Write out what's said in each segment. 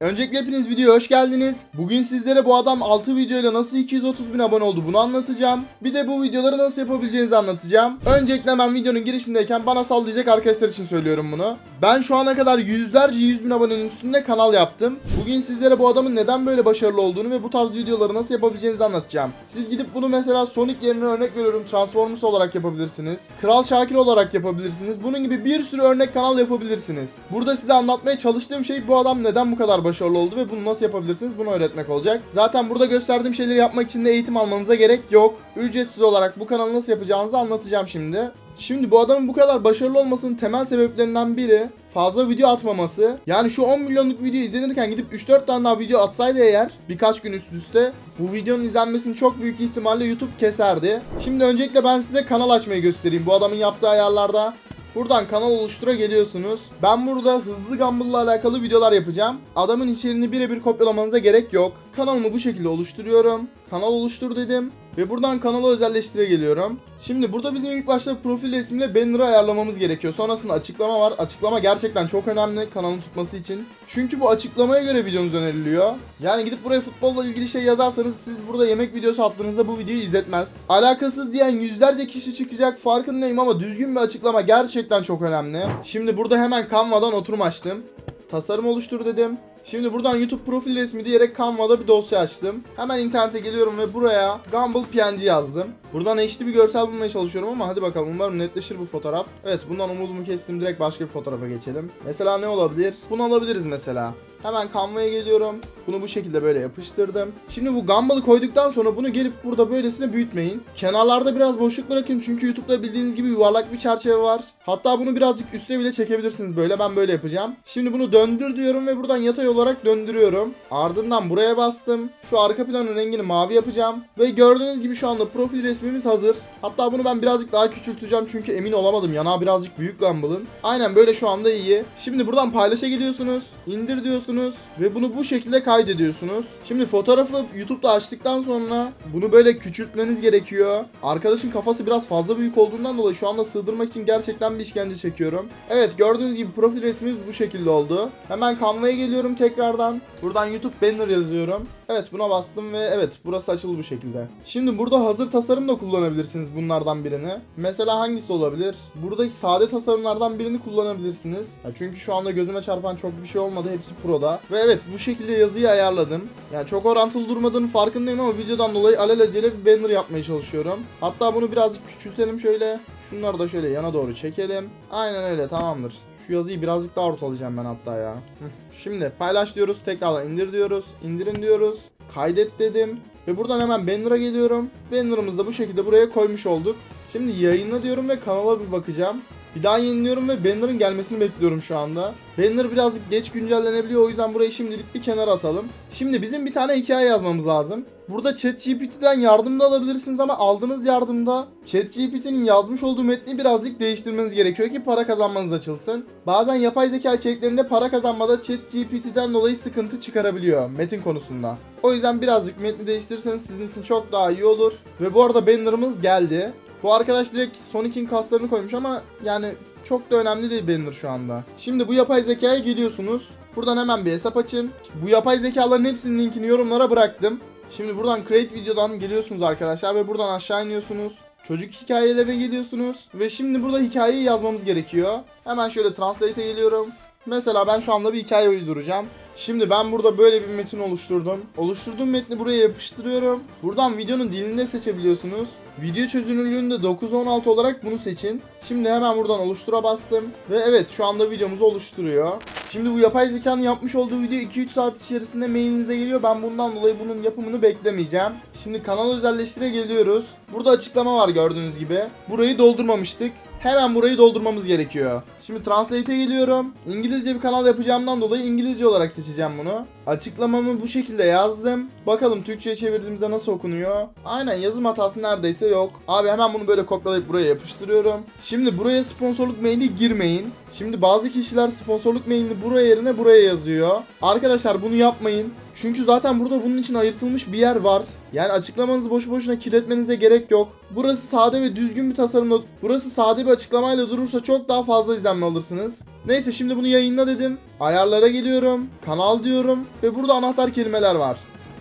Öncelikle hepiniz videoya hoş geldiniz. Bugün sizlere bu adam 6 videoyla nasıl 230 bin abone oldu bunu anlatacağım. Bir de bu videoları nasıl yapabileceğinizi anlatacağım. Öncelikle hemen videonun girişindeyken bana sallayacak arkadaşlar için söylüyorum bunu. Ben şu ana kadar yüzlerce 100 bin abonenin üstünde kanal yaptım. Bugün sizlere bu adamın neden böyle başarılı olduğunu ve bu tarz videoları nasıl yapabileceğinizi anlatacağım. Siz gidip bunu mesela Sonic yerine örnek veriyorum Transformers olarak yapabilirsiniz. Kral Şakir olarak yapabilirsiniz. Bunun gibi bir sürü örnek kanal yapabilirsiniz. Burada size anlatmaya çalıştığım şey bu adam neden bu kadar başarılı oldu ve bunu nasıl yapabilirsiniz bunu öğretmek olacak. Zaten burada gösterdiğim şeyleri yapmak için de eğitim almanıza gerek yok. Ücretsiz olarak bu kanalı nasıl yapacağınızı anlatacağım şimdi. Şimdi bu adamın bu kadar başarılı olmasının temel sebeplerinden biri fazla video atmaması. Yani şu 10 milyonluk video izlenirken gidip 3-4 tane daha video atsaydı eğer birkaç gün üst üste bu videonun izlenmesini çok büyük ihtimalle YouTube keserdi. Şimdi öncelikle ben size kanal açmayı göstereyim. Bu adamın yaptığı ayarlarda Buradan kanal oluştura geliyorsunuz. Ben burada hızlı Gumball ile alakalı videolar yapacağım. Adamın içeriğini birebir kopyalamanıza gerek yok. Kanalımı bu şekilde oluşturuyorum. Kanal oluştur dedim. Ve buradan kanalı özelleştire geliyorum. Şimdi burada bizim ilk başta profil resmiyle banner'ı ayarlamamız gerekiyor. Sonrasında açıklama var. Açıklama gerçekten çok önemli kanalın tutması için. Çünkü bu açıklamaya göre videonuz öneriliyor. Yani gidip buraya futbolla ilgili şey yazarsanız siz burada yemek videosu attığınızda bu videoyu izletmez. Alakasız diyen yüzlerce kişi çıkacak farkındayım ama düzgün bir açıklama gerçekten çok önemli. Şimdi burada hemen Canva'dan oturum açtım. Tasarım oluştur dedim. Şimdi buradan YouTube profil resmi diyerek Canva'da bir dosya açtım. Hemen internete geliyorum ve buraya Gumball PNG yazdım. Buradan HD bir görsel bulmaya çalışıyorum ama hadi bakalım umarım netleşir bu fotoğraf. Evet bundan umudumu kestim direkt başka bir fotoğrafa geçelim. Mesela ne olabilir? Bunu alabiliriz mesela. Hemen Canva'ya geliyorum. Bunu bu şekilde böyle yapıştırdım. Şimdi bu Gumball'ı koyduktan sonra bunu gelip burada böylesine büyütmeyin. Kenarlarda biraz boşluk bırakın çünkü YouTube'da bildiğiniz gibi yuvarlak bir çerçeve var. Hatta bunu birazcık üste bile çekebilirsiniz böyle. Ben böyle yapacağım. Şimdi bunu döndür diyorum ve buradan yatay olarak döndürüyorum. Ardından buraya bastım. Şu arka planın rengini mavi yapacağım. Ve gördüğünüz gibi şu anda profil resmimiz hazır. Hatta bunu ben birazcık daha küçülteceğim çünkü emin olamadım. Yanağı birazcık büyük Gumball'ın. Aynen böyle şu anda iyi. Şimdi buradan paylaşa geliyorsunuz. indir diyorsunuz. Ve bunu bu şekilde kaydediyorsunuz. Şimdi fotoğrafı YouTube'da açtıktan sonra bunu böyle küçültmeniz gerekiyor. Arkadaşın kafası biraz fazla büyük olduğundan dolayı şu anda sığdırmak için gerçekten bir işkence çekiyorum. Evet gördüğünüz gibi profil resmimiz bu şekilde oldu. Hemen Canva'ya geliyorum tekrardan. Buradan YouTube banner yazıyorum. Evet buna bastım ve evet burası açıldı bu şekilde. Şimdi burada hazır tasarım da kullanabilirsiniz bunlardan birini. Mesela hangisi olabilir? Buradaki sade tasarımlardan birini kullanabilirsiniz. Ya çünkü şu anda gözüme çarpan çok bir şey olmadı. Hepsi Pro'da. Ve evet bu şekilde yazıyı ayarladım. Yani çok orantılı durmadığını farkındayım ama videodan dolayı alelacele bir banner yapmaya çalışıyorum. Hatta bunu birazcık küçültelim şöyle. Şunları da şöyle yana doğru çekelim. Aynen öyle tamamdır. Şu yazıyı birazcık daha ortalayacağım ben hatta ya. Şimdi paylaş diyoruz. Tekrardan indir diyoruz. İndirin diyoruz. Kaydet dedim. Ve buradan hemen banner'a geliyorum. Banner'ımızı da bu şekilde buraya koymuş olduk. Şimdi yayınla diyorum ve kanala bir bakacağım. Bir daha yeniliyorum ve banner'ın gelmesini bekliyorum şu anda. Banner birazcık geç güncellenebiliyor o yüzden burayı şimdilik bir kenara atalım. Şimdi bizim bir tane hikaye yazmamız lazım. Burada ChatGPT'den yardım da alabilirsiniz ama aldığınız yardımda ChatGPT'nin yazmış olduğu metni birazcık değiştirmeniz gerekiyor ki para kazanmanız açılsın. Bazen yapay zeka içeriklerinde para kazanmada ChatGPT'den dolayı sıkıntı çıkarabiliyor metin konusunda. O yüzden birazcık metni değiştirirseniz sizin için çok daha iyi olur. Ve bu arada banner'ımız geldi. Bu arkadaş direkt Sonic'in kaslarını koymuş ama yani çok da önemli değil banner şu anda. Şimdi bu yapay zekaya geliyorsunuz. Buradan hemen bir hesap açın. Bu yapay zekaların hepsinin linkini yorumlara bıraktım. Şimdi buradan create videodan geliyorsunuz arkadaşlar ve buradan aşağı iniyorsunuz. Çocuk hikayelerine geliyorsunuz ve şimdi burada hikayeyi yazmamız gerekiyor. Hemen şöyle translate'e geliyorum. Mesela ben şu anda bir hikaye uyduracağım. Şimdi ben burada böyle bir metin oluşturdum. Oluşturduğum metni buraya yapıştırıyorum. Buradan videonun dilini de seçebiliyorsunuz. Video çözünürlüğünde 9-16 olarak bunu seçin. Şimdi hemen buradan oluştura bastım. Ve evet şu anda videomuzu oluşturuyor. Şimdi bu yapay zekanın yapmış olduğu video 2-3 saat içerisinde mailinize geliyor. Ben bundan dolayı bunun yapımını beklemeyeceğim. Şimdi kanal özelleştire geliyoruz. Burada açıklama var gördüğünüz gibi. Burayı doldurmamıştık. Hemen burayı doldurmamız gerekiyor. Şimdi Translate'e geliyorum. İngilizce bir kanal yapacağımdan dolayı İngilizce olarak seçeceğim bunu. Açıklamamı bu şekilde yazdım. Bakalım Türkçe'ye çevirdiğimizde nasıl okunuyor. Aynen yazım hatası neredeyse yok. Abi hemen bunu böyle kopyalayıp buraya yapıştırıyorum. Şimdi buraya sponsorluk maili girmeyin. Şimdi bazı kişiler sponsorluk mailini buraya yerine buraya yazıyor. Arkadaşlar bunu yapmayın. Çünkü zaten burada bunun için ayırtılmış bir yer var. Yani açıklamanızı boşu boşuna kirletmenize gerek yok. Burası sade ve düzgün bir tasarımla, burası sade bir açıklamayla durursa çok daha fazla izlenme izlenme alırsınız. Neyse şimdi bunu yayınla dedim. Ayarlara geliyorum. Kanal diyorum. Ve burada anahtar kelimeler var.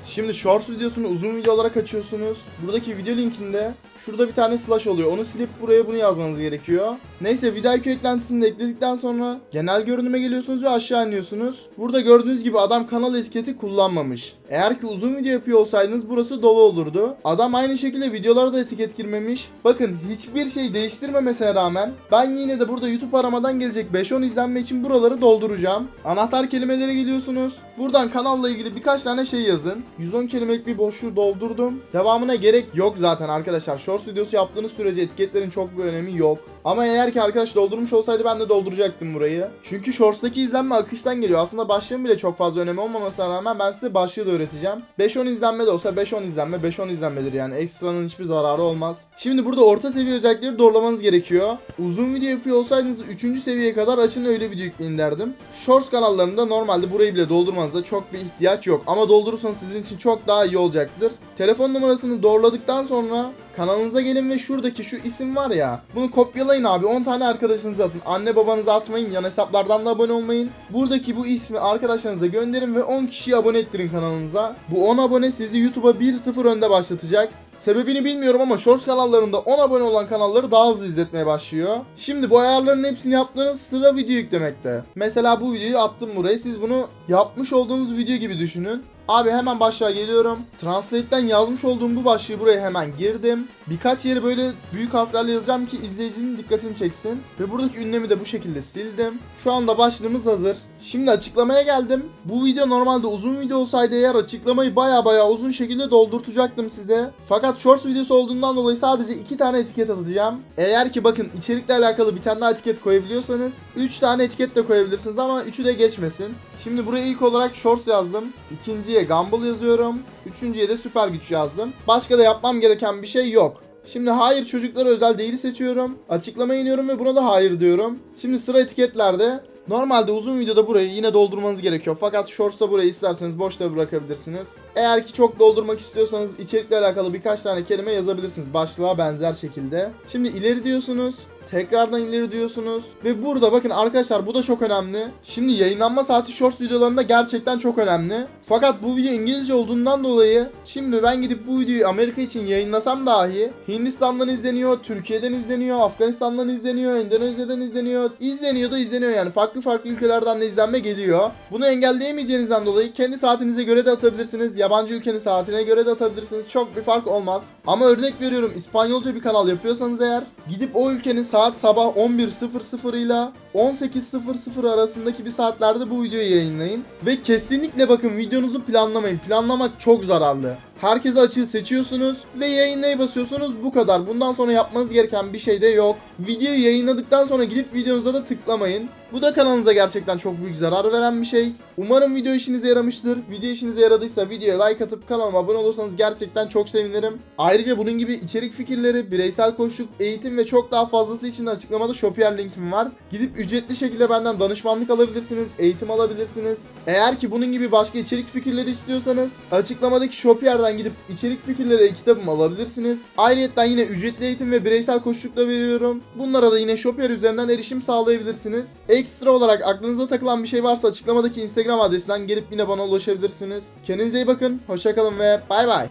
Şimdi Shorts videosunu uzun video olarak açıyorsunuz. Buradaki video linkinde şurada bir tane slash oluyor. Onu silip buraya bunu yazmanız gerekiyor. Neyse video IQ eklentisini de ekledikten sonra genel görünüme geliyorsunuz ve aşağı iniyorsunuz. Burada gördüğünüz gibi adam kanal etiketi kullanmamış. Eğer ki uzun video yapıyor olsaydınız burası dolu olurdu. Adam aynı şekilde videolara da etiket girmemiş. Bakın hiçbir şey değiştirmemesine rağmen ben yine de burada YouTube aramadan gelecek 5-10 izlenme için buraları dolduracağım. Anahtar kelimelere geliyorsunuz. Buradan kanalla ilgili birkaç tane şey yazın. 110 kelimelik bir boşluğu doldurdum. Devamına gerek yok zaten arkadaşlar. Shorts videosu yaptığınız sürece etiketlerin çok bir önemi yok. Ama eğer ki arkadaş doldurmuş olsaydı ben de dolduracaktım burayı. Çünkü Shorts'taki izlenme akıştan geliyor. Aslında başlığın bile çok fazla önemi olmamasına rağmen ben size başlığı da öğreteceğim. 5-10 izlenme de olsa 5-10 izlenme 5-10 izlenmedir yani. Ekstranın hiçbir zararı olmaz. Şimdi burada orta seviye özellikleri doğrulamanız gerekiyor. Uzun video yapıyor olsaydınız 3. seviyeye kadar açın öyle video yükleyin derdim. Shorts kanallarında normalde burayı bile doldurmanıza çok bir ihtiyaç yok. Ama doldurursanız sizin için çok daha iyi olacaktır. Telefon numarasını doğruladıktan sonra kanalınıza gelin ve şuradaki şu isim var ya bunu kopyalayın abi 10 tane arkadaşınıza atın. Anne babanıza atmayın yan hesaplardan da abone olmayın. Buradaki bu ismi arkadaşlarınıza gönderin ve 10 kişiyi abone ettirin kanalınıza. Bu 10 abone sizi YouTube'a 1-0 önde başlatacak. Sebebini bilmiyorum ama Shorts kanallarında 10 abone olan kanalları daha hızlı izletmeye başlıyor. Şimdi bu ayarların hepsini yaptığınız sıra video yüklemekte. Mesela bu videoyu attım buraya. Siz bunu yapmış olduğunuz video gibi düşünün. Abi hemen başlığa geliyorum. Translate'den yazmış olduğum bu başlığı buraya hemen girdim. Birkaç yeri böyle büyük harflerle yazacağım ki izleyicinin dikkatini çeksin. Ve buradaki ünlemi de bu şekilde sildim. Şu anda başlığımız hazır. Şimdi açıklamaya geldim. Bu video normalde uzun video olsaydı eğer açıklamayı baya baya uzun şekilde doldurtacaktım size. Fakat shorts videosu olduğundan dolayı sadece 2 tane etiket atacağım. Eğer ki bakın içerikle alakalı bir tane daha etiket koyabiliyorsanız 3 tane etiket de koyabilirsiniz ama 3'ü de geçmesin. Şimdi buraya ilk olarak shorts yazdım. İkinciye Gumball yazıyorum. Üçüncüye de süper güç yazdım. Başka da yapmam gereken bir şey yok. Şimdi hayır çocuklara özel değili seçiyorum. Açıklamaya iniyorum ve buna da hayır diyorum. Şimdi sıra etiketlerde. Normalde uzun videoda burayı yine doldurmanız gerekiyor. Fakat shorts'ta burayı isterseniz boşta bırakabilirsiniz. Eğer ki çok doldurmak istiyorsanız içerikle alakalı birkaç tane kelime yazabilirsiniz. Başlığa benzer şekilde. Şimdi ileri diyorsunuz. Tekrardan ileri diyorsunuz. Ve burada bakın arkadaşlar bu da çok önemli. Şimdi yayınlanma saati shorts videolarında gerçekten çok önemli. Fakat bu video İngilizce olduğundan dolayı şimdi ben gidip bu videoyu Amerika için yayınlasam dahi Hindistan'dan izleniyor, Türkiye'den izleniyor, Afganistan'dan izleniyor, Endonezya'dan izleniyor. İzleniyor da izleniyor yani. Farklı farklı ülkelerden de izlenme geliyor. Bunu engelleyemeyeceğinizden dolayı kendi saatinize göre de atabilirsiniz. Yabancı ülkenin saatine göre de atabilirsiniz. Çok bir fark olmaz. Ama örnek veriyorum İspanyolca bir kanal yapıyorsanız eğer gidip o ülkenin saat sabah 11.00 ile 18.00 arasındaki bir saatlerde bu videoyu yayınlayın. Ve kesinlikle bakın videonuzu planlamayın. Planlamak çok zararlı. Herkese açığı seçiyorsunuz ve yayınlayı basıyorsunuz bu kadar. Bundan sonra yapmanız gereken bir şey de yok. Videoyu yayınladıktan sonra gidip videonuza da tıklamayın. Bu da kanalınıza gerçekten çok büyük zarar veren bir şey. Umarım video işinize yaramıştır. Video işinize yaradıysa videoya like atıp kanalıma abone olursanız gerçekten çok sevinirim. Ayrıca bunun gibi içerik fikirleri, bireysel koçluk, eğitim ve çok daha fazlası için de açıklamada Shopier linkim var. Gidip ücretli şekilde benden danışmanlık alabilirsiniz, eğitim alabilirsiniz. Eğer ki bunun gibi başka içerik fikirleri istiyorsanız açıklamadaki Shopier'den gidip içerik fikirleri e-kitabımı alabilirsiniz. Ayrıca yine ücretli eğitim ve bireysel koçluk da veriyorum. Bunlara da yine Shopier üzerinden erişim sağlayabilirsiniz. Ekstra olarak aklınıza takılan bir şey varsa açıklamadaki Instagram adresinden gelip yine bana ulaşabilirsiniz. Kendinize iyi bakın, hoşçakalın ve bay bay.